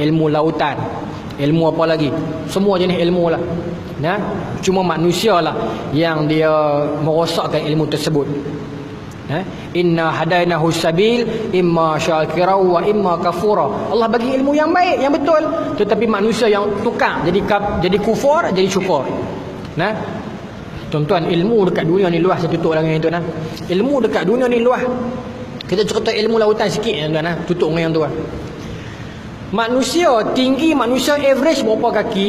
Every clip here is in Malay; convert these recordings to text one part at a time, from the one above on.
ilmu lautan ilmu apa lagi semua jenis ilmu lah nah cuma manusia lah yang dia merosakkan ilmu tersebut Ha? Inna hadainahu sabil imma syakira wa imma kafura. Allah bagi ilmu yang baik, yang betul. Tetapi manusia yang tukar jadi jadi kufur, jadi syukur. Nah. Tuan-tuan, ilmu dekat dunia ni luas saya tutup lagi yang tu nah. Ilmu dekat dunia ni luas. Kita cerita ilmu lautan sikit tuan nah. Tutup dengan yang tu. Manusia tinggi manusia average berapa kaki?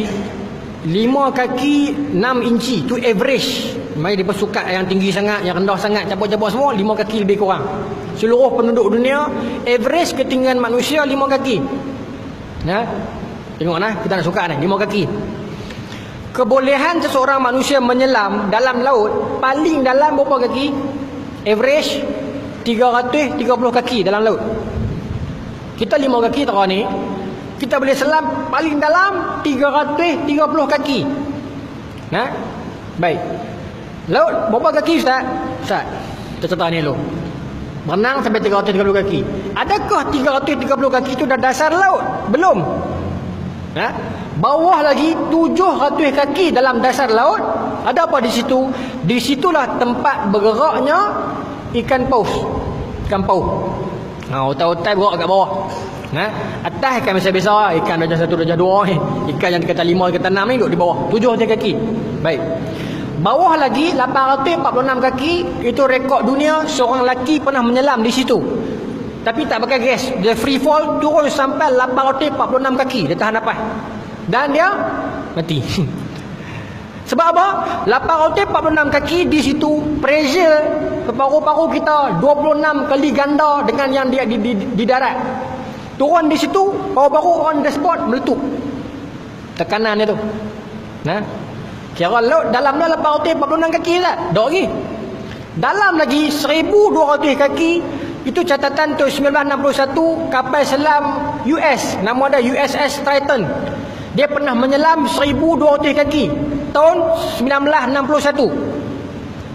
lima kaki enam inci. Tu average. Mai dia suka yang tinggi sangat yang rendah sangat cabut-cabut semua lima kaki lebih kurang. Seluruh penduduk dunia average ketinggian manusia lima kaki. Ya? Tengok nah kita nak suka ni lima kaki. Kebolehan seseorang manusia menyelam dalam laut paling dalam berapa kaki? Average 330 kaki dalam laut kita lima kaki tak ni kita boleh selam paling dalam 330 kaki. Nah. Baik. Laut berapa kaki Ustaz? Ustaz. Kita cerita ni dulu. Berenang sampai 330 kaki. Adakah 330 kaki itu dah dasar laut? Belum. Nah. Bawah lagi 700 kaki dalam dasar laut. Ada apa di situ? Di situlah tempat bergeraknya ikan paus. Ikan paus. Nah, otak-otak bergerak kat bawah. Ha? Atas ikan biasa-biasa Ikan darjah satu, darjah dua eh. Ikan yang kata lima, kata enam ni duduk di bawah. Tujuh je kaki. Baik. Bawah lagi 846 kaki Itu rekod dunia Seorang lelaki pernah menyelam di situ. Tapi tak pakai gas. Dia free fall Turun sampai 846 kaki. Dia tahan apa Dan dia Mati Sebab apa? 846 kaki di situ Pressure Paru-paru kita 26 kali ganda Dengan yang dia di, di, di darat turun di situ baru-baru on the spot meletup. Tekanan dia tu. Nah kira laut dalam dalam 846 kaki tak? Dok lagi. Dalam lagi 1200 kaki itu catatan tu 1961 kapal selam US nama dia USS Triton. Dia pernah menyelam 1200 kaki tahun 1961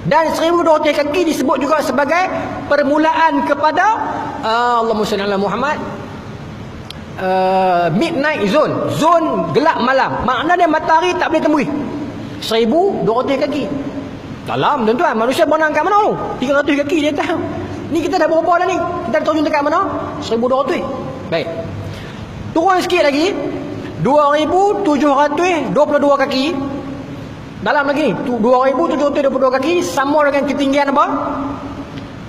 dan 1200 kaki disebut juga sebagai permulaan kepada uh, Allahumma salli ala Muhammad uh, midnight zone zone gelap malam. Maknanya matahari tak boleh tembus 1200 kaki. Dalam tuan-tuan manusia berenang kat mana tu? 300 kaki dia tahu ni kita dah berapa dah ni. Kita terjun dekat mana? 1200 baik. Turun sikit lagi. 2722 kaki dalam lagi ni 2722 kaki sama dengan ketinggian apa?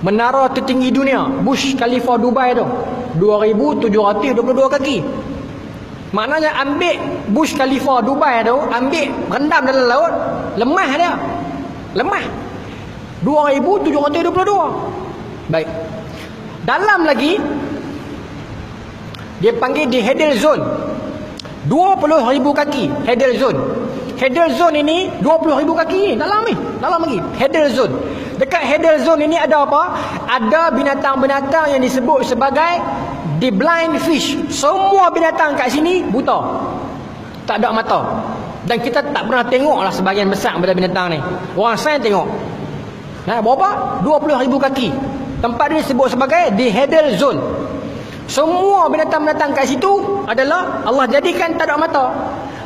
Menara tertinggi dunia Bush Khalifa Dubai tu. 2722 kaki. Maknanya ambil Bush Khalifa Dubai tu ambil rendam dalam laut lemah dia. Lemah. 2722 baik. Dalam lagi dia panggil di header zone. 20,000 kaki header zone header zone ini 20,000 kaki. Dalam ni dalam lagi. Header zone. Dekat header zone ini ada apa? Ada binatang-binatang yang disebut sebagai The blind fish. Semua binatang kat sini buta. Tak ada mata. Dan kita tak pernah tengok lah sebagian besar pada binatang ni. Orang sains tengok. Nah, berapa? 20 ribu kaki. Tempat ni disebut sebagai The Heddle Zone. Semua binatang-binatang kat situ Adalah Allah jadikan tak ada mata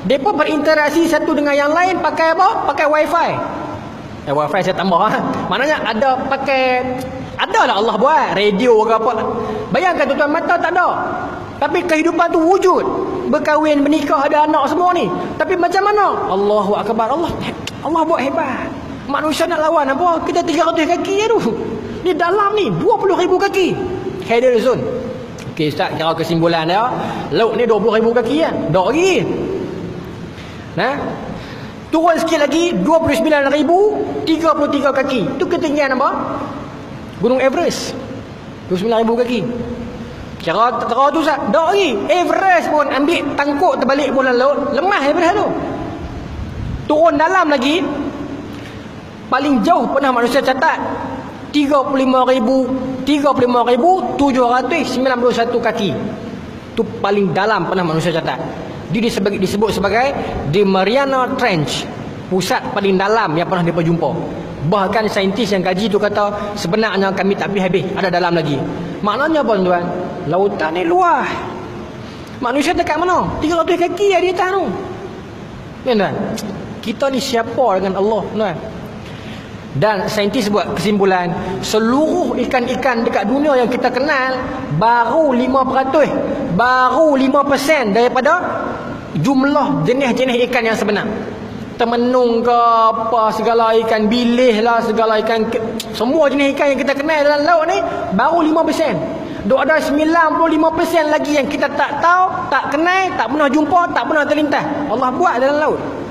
Mereka berinteraksi satu dengan yang lain Pakai apa? Pakai wifi Eh wifi saya tambah ha? Maknanya ada pakai Adalah Allah buat radio ke apa. Bayangkan tuan-tuan mata tak ada. Tapi kehidupan tu wujud. Berkahwin, menikah, ada anak semua ni. Tapi macam mana? Allahu akbar. Allah Allah buat hebat. Manusia nak lawan apa? Kita 300 kaki je tu. Ni dalam ni 20 ribu kaki. Header zone. Okey Ustaz, kira kesimpulan dia. Laut ni 20 ribu kaki kan? Dok lagi. Nah. Turun sikit lagi 29 ribu 33 kaki. Tu ketinggian apa? Gunung Everest 29,000 kaki Cara tera tu Ustaz Tak lagi Everest pun ambil tangkuk terbalik dalam laut Lemah daripada tu Turun dalam lagi Paling jauh pernah manusia catat 35,000 35,791 kaki Itu paling dalam pernah manusia catat Dia disebut, disebut sebagai The Mariana Trench Pusat paling dalam yang pernah diperjumpa Bahkan saintis yang kaji tu kata sebenarnya kami tak habis-habis, ada dalam lagi. Maknanya apa tuan? Lautan ni luas. Manusia dekat mana? 300 kaki ada di atas tu. Ya tuan. Kita ni siapa dengan Allah, tuan? Dan saintis buat kesimpulan Seluruh ikan-ikan dekat dunia yang kita kenal Baru 5% Baru 5% daripada Jumlah jenis-jenis ikan yang sebenar. Temenung ke apa Segala ikan bilih lah Segala ikan. Semua jenis ikan yang kita kenal dalam laut ni Baru 5% Duk ada 95% lagi yang kita tak tahu Tak kenal Tak pernah jumpa Tak pernah terlintas. Allah buat dalam laut